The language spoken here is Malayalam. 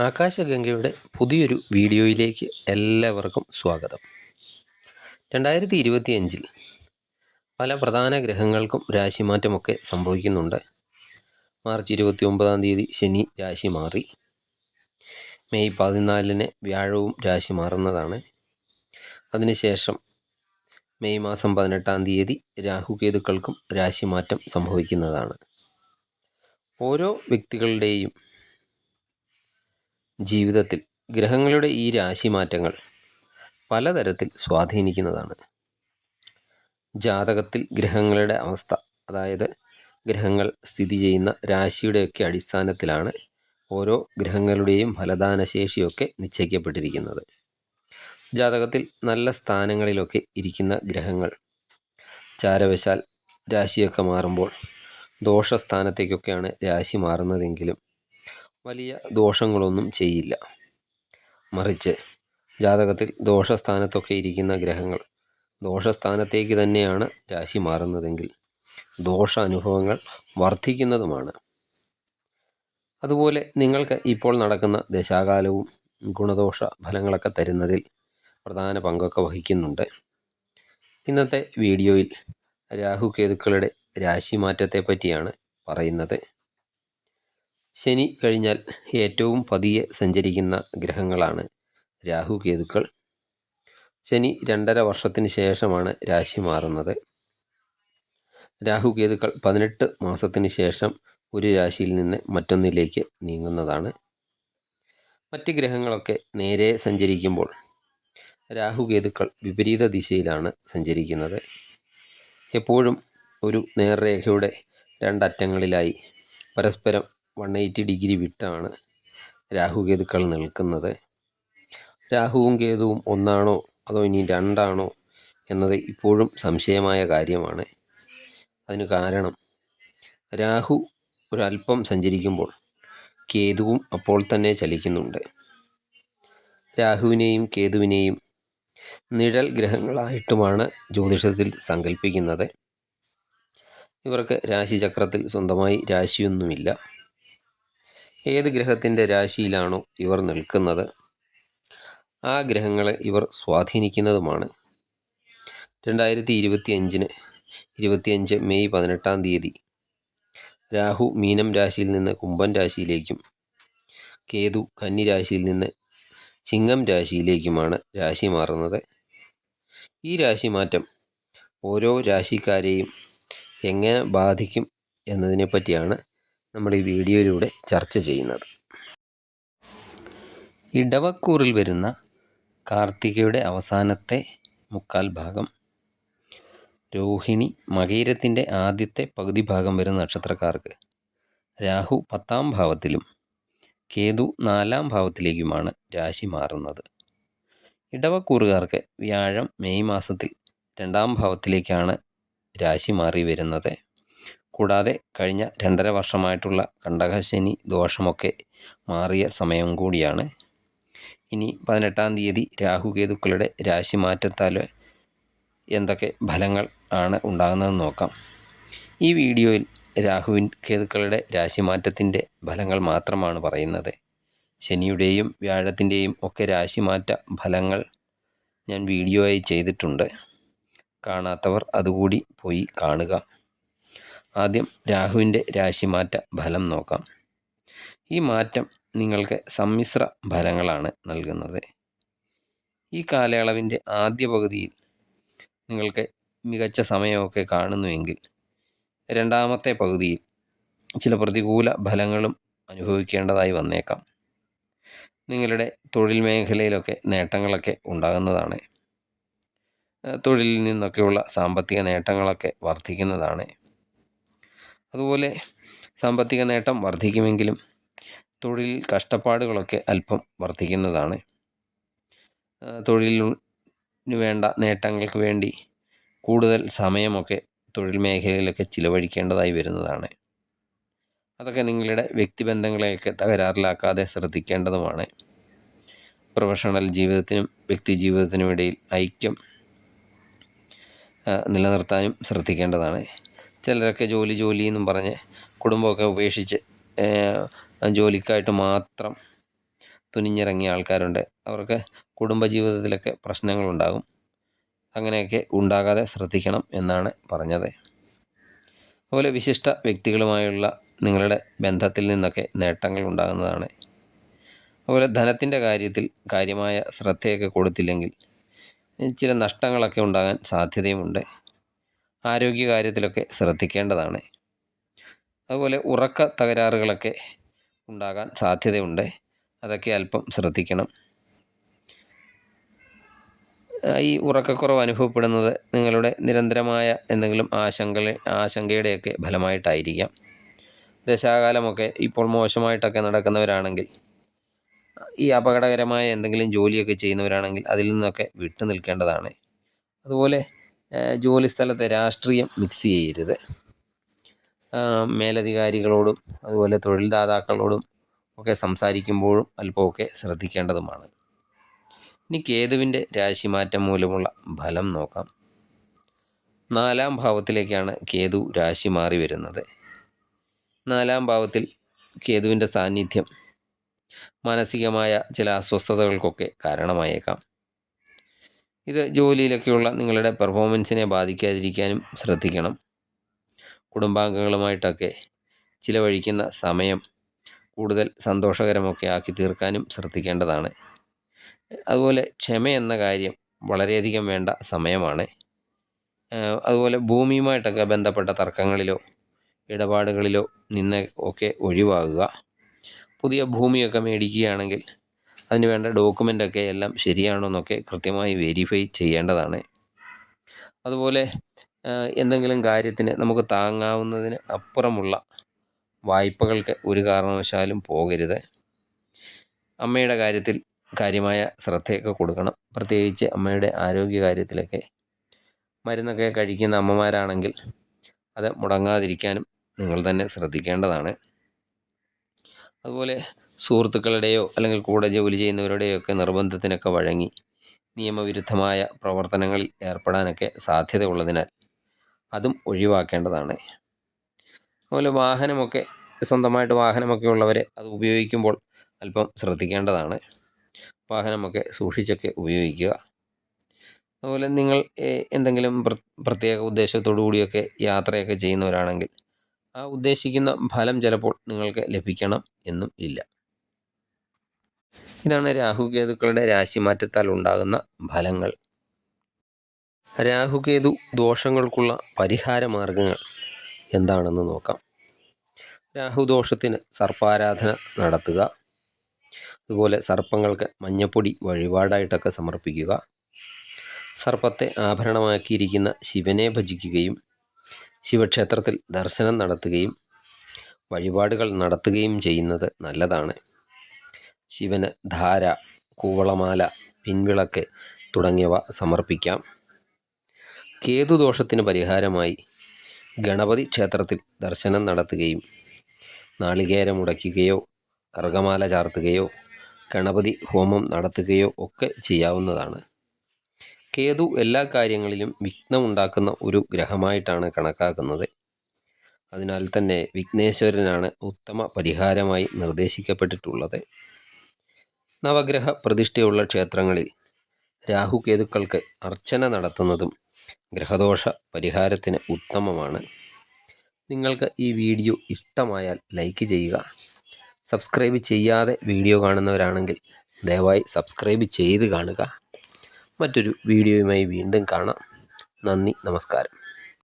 ആകാശഗംഗയുടെ പുതിയൊരു വീഡിയോയിലേക്ക് എല്ലാവർക്കും സ്വാഗതം. രണ്ടായിരത്തി ഇരുപത്തിയഞ്ചിൽ പല പ്രധാന ഗ്രഹങ്ങൾക്കും രാശിമാറ്റമൊക്കെ സംഭവിക്കുന്നുണ്ട്. മാർച്ച് ഇരുപത്തി ഒമ്പതാം തീയതി ശനി രാശി മാറി. മെയ് പതിനാലിന് വ്യാഴവും രാശി മാറുന്നതാണ്. അതിനുശേഷം മെയ് മാസം പതിനെട്ടാം തീയതി രാഹുകേതുക്കൾക്കും രാശിമാറ്റം സംഭവിക്കുന്നതാണ്. ഓരോ വ്യക്തികളുടെയും ജീവിതത്തിൽ ഗ്രഹങ്ങളുടെ ഈ രാശിമാറ്റങ്ങൾ പലതരത്തിൽ സ്വാധീനിക്കുന്നതാണ്. ജാതകത്തിൽ ഗ്രഹങ്ങളുടെ അവസ്ഥ അതായത് ഗ്രഹങ്ങൾ സ്ഥിതി ചെയ്യുന്ന രാശിയുടെയൊക്കെ അടിസ്ഥാനത്തിലാണ് ഓരോ ഗ്രഹങ്ങളുടെയും ഫലദാനശേഷിയൊക്കെ നിശ്ചയിക്കപ്പെട്ടിരിക്കുന്നത്. ജാതകത്തിൽ നല്ല സ്ഥാനങ്ങളിലൊക്കെ ഇരിക്കുന്ന ഗ്രഹങ്ങൾ ചാരവശാൽ രാശിയൊക്കെ മാറുമ്പോൾ ദോഷസ്ഥാനത്തേക്കൊക്കെയാണ് രാശി മാറുന്നതെങ്കിലും വലിയ ദോഷങ്ങളൊന്നും ചെയ്യില്ല. മറിച്ച് ജാതകത്തിൽ ദോഷസ്ഥാനത്തൊക്കെ ഇരിക്കുന്ന ഗ്രഹങ്ങൾ ദോഷസ്ഥാനത്തേക്ക് തന്നെയാണ് രാശി മാറുന്നതെങ്കിൽ ദോഷ അനുഭവങ്ങൾ വർദ്ധിക്കുന്നതുമാണ് അതുപോലെ നിങ്ങൾക്ക് ഇപ്പോൾ നടക്കുന്ന ദശാകാലവും ഗുണദോഷ ഫലങ്ങളൊക്കെ തരുന്നതിൽ പ്രധാന പങ്കൊക്കെ വഹിക്കുന്നുണ്ട്. ഇന്നത്തെ വീഡിയോയിൽ രാഹു കേതുക്കളുടെ രാശിമാറ്റത്തെ പറ്റിയാണ് പറയുന്നത്. ശനി കഴിഞ്ഞാൽ ഏറ്റവും പതിയെ സഞ്ചരിക്കുന്ന ഗ്രഹങ്ങളാണ് രാഹു കേതുക്കൾ. ശനി രണ്ടര വർഷത്തിന് ശേഷമാണ് രാശി മാറുന്നത്. രാഹു കേതുക്കൾ പതിനെട്ട് മാസത്തിന് ശേഷം ഒരു രാശിയിൽ നിന്ന് മറ്റൊന്നിലേക്ക് നീങ്ങുന്നതാണ്. മറ്റ് ഗ്രഹങ്ങളൊക്കെ നേരെ സഞ്ചരിക്കുമ്പോൾ രാഹുകേതുക്കൾ വിപരീത ദിശയിലാണ് സഞ്ചരിക്കുന്നത്. എപ്പോഴും ഒരു നേർരേഖയുടെ രണ്ടറ്റങ്ങളിലായി പരസ്പരം വൺ എയ്റ്റി ഡിഗ്രി വിട്ടാണ് രാഹുകേതുക്കൾ നിൽക്കുന്നത്. രാഹുവും കേതുവും ഒന്നാണോ അതോ ഇനി രണ്ടാണോ എന്നത് ഇപ്പോഴും സംശയമായ കാര്യമാണ്. അതിന് കാരണം രാഹു ഒരല്പം സഞ്ചരിക്കുമ്പോൾ കേതുവും അപ്പോൾ തന്നെ ചലിക്കുന്നുണ്ട്. രാഹുവിനെയും കേതുവിനെയും നിഴൽ ഗ്രഹങ്ങളായിട്ടുമാണ് ജ്യോതിഷത്തിൽ സങ്കല്പിക്കുന്നത് ഇവർക്ക് രാശിചക്രത്തിൽ സ്വന്തമായി രാശിയൊന്നുമില്ല. ഏത് ഗ്രഹത്തിന്റെ രാശിയിലാണോ ഇവർ നിൽക്കുന്നത്? ആ ഗ്രഹങ്ങളെ ഇവർ സ്വാധീനിക്കുന്നതുമാണ്. രണ്ടായിരത്തി ഇരുപത്തി അഞ്ചിന് ഇരുപത്തിയഞ്ച് മെയ് പതിനെട്ടാം തീയതി രാഹു മീനം രാശിയിൽ നിന്ന് കുംഭൻ രാശിയിലേക്കും കേതു കന്നി രാശിയിൽ നിന്ന് ചിങ്ങം രാശിയിലേക്കുമാണ് രാശി മാറുന്നത്. ഈ രാശി മാറ്റം ഓരോ രാശിക്കാരെയും എങ്ങനെ ബാധിക്കും എന്നതിനെ നമ്മൾ ഈ വീഡിയോയിലൂടെ ചർച്ച ചെയ്യുന്നത്. ഇടവക്കൂറിൽ വരുന്ന കാർത്തികയുടെ അവസാനത്തെ മുക്കാൽ ഭാഗം. രോഹിണി മകീരത്തിന്റെ ആദ്യത്തെ പകുതി ഭാഗം വരുന്ന നക്ഷത്രക്കാർക്ക് രാഹു പത്താം ഭാവത്തിലും കേതു നാലാം ഭാവത്തിലേക്കുമാണ് രാശി മാറുന്നത്. ഇടവക്കൂറുകാർക്ക് വ്യാഴം മെയ് മാസത്തിൽ രണ്ടാം ഭാവത്തിലേക്കാണ് രാശി മാറി വരുന്നത്. കൂടാതെ കഴിഞ്ഞ രണ്ടര വർഷമായിട്ടുള്ള കണ്ടകശനി ദോഷമൊക്കെ മാറിയ സമയം കൂടിയാണ്. ഇനി പതിനെട്ടാം തീയതി രാഹുകേതുക്കളുടെ രാശി മാറ്റത്താൽ എന്തൊക്കെ ഫലങ്ങൾ ആണ് ഉണ്ടാകുന്നതെന്ന് നോക്കാം. ഈ വീഡിയോയിൽ രാഹുവിൻ കേതുക്കളുടെ രാശിമാറ്റത്തിന്റെ ഫലങ്ങൾ മാത്രമാണ് പറയുന്നത്. ശനിയുടെയും വ്യാഴത്തിന്റെയും ഒക്കെ രാശിമാറ്റ ഫലങ്ങൾ ഞാൻ വീഡിയോയായി ചെയ്തിട്ടുണ്ട്. കാണാത്തവർ അതുകൂടി പോയി കാണുക. ആദ്യം രാഹുവിന്റെ രാശിമാറ്റ ഫലം നോക്കാം. ഈ മാറ്റം നിങ്ങൾക്ക് സമ്മിശ്ര ഫലങ്ങളാണ് നൽകുന്നത്. ഈ കാലയളവിന്റെ ആദ്യ പകുതിയിൽ നിങ്ങൾക്ക് മികച്ച സമയമൊക്കെ കാണുന്നുവെങ്കിൽ രണ്ടാമത്തെ പകുതിയിൽ ചില പ്രതികൂല ഫലങ്ങളും അനുഭവിക്കേണ്ടതായി വന്നേക്കാം. നിങ്ങളുടെ തൊഴിൽ മേഖലയിലൊക്കെ നേട്ടങ്ങളൊക്കെ ഉണ്ടാകുന്നതാണ്. തൊഴിലിൽ നിന്നൊക്കെയുള്ള സാമ്പത്തിക നേട്ടങ്ങളൊക്കെ വർദ്ധിക്കുന്നതാണ്. അതുപോലെ സാമ്പത്തിക നേട്ടം വർദ്ധിക്കുമെങ്കിലും തൊഴിൽ കഷ്ടപ്പാടുകളൊക്കെ അല്പം വർദ്ധിക്കുന്നതാണ്. തൊഴിലിന് വേണ്ട നേട്ടങ്ങൾക്ക് വേണ്ടി കൂടുതൽ സമയമൊക്കെ തൊഴിൽ മേഖലയിലൊക്കെ ചിലവഴിക്കേണ്ടതായി വരുന്നതാണ്. അതൊക്കെ നിങ്ങളുടെ വ്യക്തിബന്ധങ്ങളെയൊക്കെ തകരാറിലാക്കാതെ ശ്രദ്ധിക്കേണ്ടതുമാണ്. പ്രൊഫഷണൽ ജീവിതത്തിനും വ്യക്തി ജീവിതത്തിനും ഇടയിൽ ഐക്യം നിലനിർത്താനും ശ്രദ്ധിക്കേണ്ടതാണ്. ചിലരൊക്കെ ജോലി ജോലി എന്നും പറഞ്ഞ് കുടുംബമൊക്കെ ഉപേക്ഷിച്ച് ജോലിക്കായിട്ട് മാത്രം തുനിഞ്ഞിറങ്ങിയ ആൾക്കാരുണ്ട്. അവർക്ക് കുടുംബജീവിതത്തിലൊക്കെ പ്രശ്നങ്ങളുണ്ടാകും. അങ്ങനെയൊക്കെ ഉണ്ടാകാതെ ശ്രദ്ധിക്കണം എന്നാണ് പറഞ്ഞത്. അതുപോലെ വിശിഷ്ട വ്യക്തികളുമായുള്ള നിങ്ങളുടെ ബന്ധത്തിൽ നിന്നൊക്കെ നേട്ടങ്ങൾ ഉണ്ടാകുന്നതാണ്. അതുപോലെ ധനത്തിന്റെ കാര്യത്തിൽ കാര്യമായ ശ്രദ്ധയൊക്കെ കൊടുത്തില്ലെങ്കിൽ ചില നഷ്ടങ്ങളൊക്കെ ഉണ്ടാകാൻ സാധ്യതയുമുണ്ട്. ആരോഗ്യ കാര്യത്തിലൊക്കെ ശ്രദ്ധിക്കേണ്ടതാണ്. അതുപോലെ ഉറക്ക തകരാറുകളൊക്കെ ഉണ്ടാകാൻ സാധ്യതയുണ്ട്. അതൊക്കെ അല്പം ശ്രദ്ധിക്കണം. ഈ ഉറക്കക്കുറവ് അനുഭവപ്പെടുന്നത് നിങ്ങളുടെ നിരന്തരമായ എന്തെങ്കിലും ആശങ്ക ആശങ്കയുടെയൊക്കെ ഫലമായിട്ടായിരിക്കാം. ദശാകാലമൊക്കെ ഇപ്പോൾ മോശമായിട്ടൊക്കെ നടക്കുന്നവരാണെങ്കിൽ ഈ അപകടകരമായ എന്തെങ്കിലും ജോലിയൊക്കെ ചെയ്യുന്നവരാണെങ്കിൽ അതിൽ നിന്നൊക്കെ വിട്ടു നിൽക്കേണ്ടതാണ് അതുപോലെ ജോലി സ്ഥലത്തെ രാഷ്ട്രീയം മിക്സ് ചെയ്യരുത്. മേലധികാരികളോടും അതുപോലെ തൊഴിൽദാതാക്കളോടും ഒക്കെ സംസാരിക്കുമ്പോഴും അല്പമൊക്കെ ശ്രദ്ധിക്കേണ്ടതുമാണ്. ഇനി കേതുവിന്റെ രാശിമാറ്റം മൂലമുള്ള ഫലം നോക്കാം. നാലാം ഭാവത്തിലേക്കാണ് കേതു രാശി മാറി വരുന്നത്. നാലാം ഭാവത്തിൽ കേതുവിന്റെ സാന്നിധ്യം മാനസികമായ ചില അസ്വസ്ഥതകൾക്കൊക്കെ കാരണമായേക്കാം. ഇത് ജോലിയിലൊക്കെയുള്ള നിങ്ങളുടെ പെർഫോമൻസിനെ ബാധിക്കാതിരിക്കാനും ശ്രദ്ധിക്കണം. കുടുംബാംഗങ്ങളുമായിട്ടൊക്കെ ചിലവഴിക്കുന്ന സമയം കൂടുതൽ സന്തോഷകരമൊക്കെ ആക്കി തീർക്കാനും ശ്രദ്ധിക്കേണ്ടതാണ്. അതുപോലെ ക്ഷമ എന്ന കാര്യം വളരെയധികം വേണ്ട സമയമാണ്. അതുപോലെ ഭൂമിയുമായിട്ടൊക്കെ ബന്ധപ്പെട്ട തർക്കങ്ങളിലോ ഇടപാടുകളിലോ നിന്ന് ഒക്കെ ഒഴിവാകുക. പുതിയ ഭൂമിയൊക്കെ മേടിക്കുകയാണെങ്കിൽ അതിന് വേണ്ട ഡോക്യുമെന്റൊക്കെ എല്ലാം ശരിയാണോ എന്നൊക്കെ കൃത്യമായി വെരിഫൈ ചെയ്യേണ്ടതാണ്. അതുപോലെ എന്തെങ്കിലും കാര്യത്തിന് നമുക്ക് താങ്ങാവുന്നതിന് അപ്പുറമുള്ള വായ്പകൾക്ക് ഒരു കാരണവശാലും പോകരുത്. അമ്മയുടെ കാര്യത്തിൽ കാര്യമായ ശ്രദ്ധയൊക്കെ കൊടുക്കണം. പ്രത്യേകിച്ച് അമ്മയുടെ ആരോഗ്യ കാര്യത്തിലൊക്കെ. മരുന്നൊക്കെ കഴിക്കുന്ന അമ്മമാരാണെങ്കിൽ അത് മുടങ്ങാതിരിക്കാനും നിങ്ങൾ തന്നെ ശ്രദ്ധിക്കേണ്ടതാണ്. അതുപോലെ സുഹൃത്തുക്കളുടെയോ അല്ലെങ്കിൽ കൂടെ ജോലി ചെയ്യുന്നവരുടെയോ ഒക്കെ നിർബന്ധത്തിനൊക്കെ വഴങ്ങി നിയമവിരുദ്ധമായ പ്രവർത്തനങ്ങളിൽ ഏർപ്പെടാനൊക്കെ സാധ്യത ഉള്ളതിനാൽ അതും ഒഴിവാക്കേണ്ടതാണ്. അതുപോലെ വാഹനമൊക്കെ സ്വന്തമായിട്ട് വാഹനമൊക്കെ ഉള്ളവരെ അത് ഉപയോഗിക്കുമ്പോൾ അല്പം ശ്രദ്ധിക്കേണ്ടതാണ്. വാഹനമൊക്കെ സൂക്ഷിച്ചൊക്കെ ഉപയോഗിക്കുക. അതുപോലെ നിങ്ങൾ എന്തെങ്കിലും പ്രത്യേക ഉദ്ദേശത്തോടു കൂടിയൊക്കെ യാത്രയൊക്കെ ചെയ്യുന്നവരാണെങ്കിൽ ആ ഉദ്ദേശിക്കുന്ന ഫലം ചിലപ്പോൾ നിങ്ങൾക്ക് ലഭിക്കണം എന്നും ഇല്ല. ഇതാണ് രാഹുകേതുക്കളുടെ രാശിമാറ്റത്താൽ ഉണ്ടാകുന്ന ഫലങ്ങൾ. രാഹുകേതു ദോഷങ്ങൾക്കുള്ള പരിഹാര മാർഗങ്ങൾ എന്താണെന്ന് നോക്കാം. രാഹുദോഷത്തിന് സർപ്പാരാധന നടത്തുക. അതുപോലെ സർപ്പങ്ങൾക്ക് മഞ്ഞപ്പൊടി വഴിപാടായിട്ടൊക്കെ സമർപ്പിക്കുക. സർപ്പത്തെ ആഭരണമാക്കിയിരിക്കുന്ന ശിവനെ ഭജിക്കുകയും ശിവക്ഷേത്രത്തിൽ ദർശനം നടത്തുകയും വഴിപാടുകൾ നടത്തുകയും ചെയ്യുന്നത് നല്ലതാണ്. ശിവന് ധാര കൂവളമാല പിൻവിളക്ക് തുടങ്ങിയവ സമർപ്പിക്കാം. കേതുദോഷത്തിന് പരിഹാരമായി ഗണപതി ക്ഷേത്രത്തിൽ ദർശനം നടത്തുകയും നാളികേരം ഉടയ്ക്കുകയോ കർഗമാല ചാർത്തുകയോ ഗണപതി ഹോമം നടത്തുകയോ ഒക്കെ ചെയ്യാവുന്നതാണ്. കേതു എല്ലാ കാര്യങ്ങളിലും വിഘ്നമുണ്ടാക്കുന്ന ഒരു ഗ്രഹമായിട്ടാണ് കണക്കാക്കുന്നത്. അതിനാൽ തന്നെ വിഘ്നേശ്വരനാണ് ഉത്തമ പരിഹാരമായി നിർദ്ദേശിക്കപ്പെട്ടിട്ടുള്ളത്. നവഗ്രഹ പ്രതിഷ്ഠയുള്ള ക്ഷേത്രങ്ങളിൽ രാഹുകേതുക്കൾക്ക് അർച്ചന നടത്തുന്നതും ഗ്രഹദോഷ പരിഹാരത്തിന് ഉത്തമമാണ്. നിങ്ങൾക്ക് ഈ വീഡിയോ ഇഷ്ടമായാൽ ലൈക്ക് ചെയ്യുക. സബ്സ്ക്രൈബ് ചെയ്യാതെ വീഡിയോ കാണുന്നവരാണെങ്കിൽ ദയവായി സബ്സ്ക്രൈബ് ചെയ്ത് കാണുക. മറ്റൊരു വീഡിയോയുമായി വീണ്ടും കാണാം. നന്ദി നമസ്കാരം.